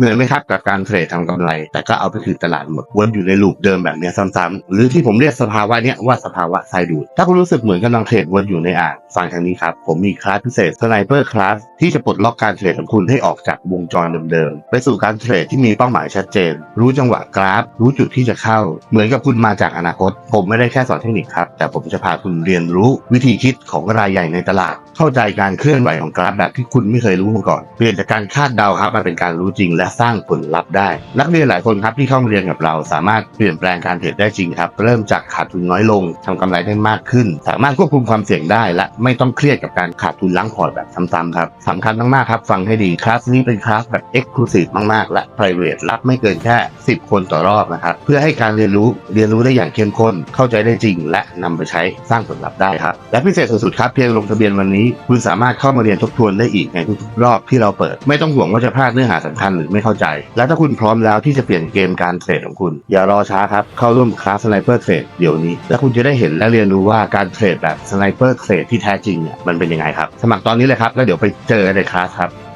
เหนื่อยไหมครับกับการเทรดทำกำไร แต่ก็เอาไปคืนตลาดหมดวนอยู่ในลูปเดิมแบบนี้ซ้ำๆหรือที่ผมเรียกสภาวะเนี้ยว่าสภาวะไซดูด ถ้าคุณรู้สึกเหมือนกำลังเทรดวนอยู่ในอ่างฟังทางนี้ครับ ผมมีคลาสพิเศษสไนเปอร์คลาสที่จะปลดล็อกการเทรดของคุณให้ออกจากวงจรเดิมๆไปสู่การเทรดที่มีเป้าหมายชัดเจน รู้จังหวะกราฟ รู้จุดที่จะเข้า เหมือนกับคุณมาจากอนาคต ผมไม่ได้แค่สอนเทคนิคครับ แต่ผมจะพาคุณเรียนรู้วิธีคิดของรายใหญ่ในตลาด เข้าใจการเคลื่อนไหวของกราฟแบบที่คุณไม่เคยรู้มาก่อน เปลี่ยนจากการคาดเดาครับมาเป็นการรู้จริงและสร้างผลลัพธ์ได้ นักเรียนหลายคนครับที่เข้ามาเรียนกับเรา สามารถเปลี่ยนแปลงการเทรดได้จริงครับเริ่มจากขาดทุนน้อยลงทำกำไรได้มากขึ้น สามารถควบคุมความเสี่ยงได้ และไม่ต้องเครียดกับการขาดทุนล้างพอร์ตแบบซ้ำๆครับสำคัญมากๆครับฟังให้ดีคลาสนี้เป็นคลาสแบบ Exclusive มากๆ และ Private รับไม่เกินแค่ 10 คนต่อรอบนะครับเพื่อให้การเรียนรู้เรียนรู้ได้อย่างเข้มข้นเข้าใจได้จริง และนำไปใช้สร้างผลลัพธ์ได้ครับและพิเศษสุดๆครับเพียงลงทะเบียนวันนี้ คุณสามารถเข้ามาเรียนทบทวนได้อีกในทุกๆรอบที่เราเปิด ไม่ต้องห่วงว่าจะพลาดเนื้อหาสำคัญหรือไม่เข้าใจ และถ้าคุณพร้อมแล้วที่จะเปลี่ยนเกมการเทรดของคุณ อย่ารอช้าครับ เข้าร่วมคลาสสไนเปอร์เทรดเดี๋ยวนี้ และคุณจะได้เห็นและเรียนรู้ว่าการเทรดแบบสไนเปอร์เทรดที่แท้จริงเนี่ยมันเป็นยังไงครับ สมัครตอนนี้เลยครับแล้วเดี๋ยวไปเจอในคลาสครับ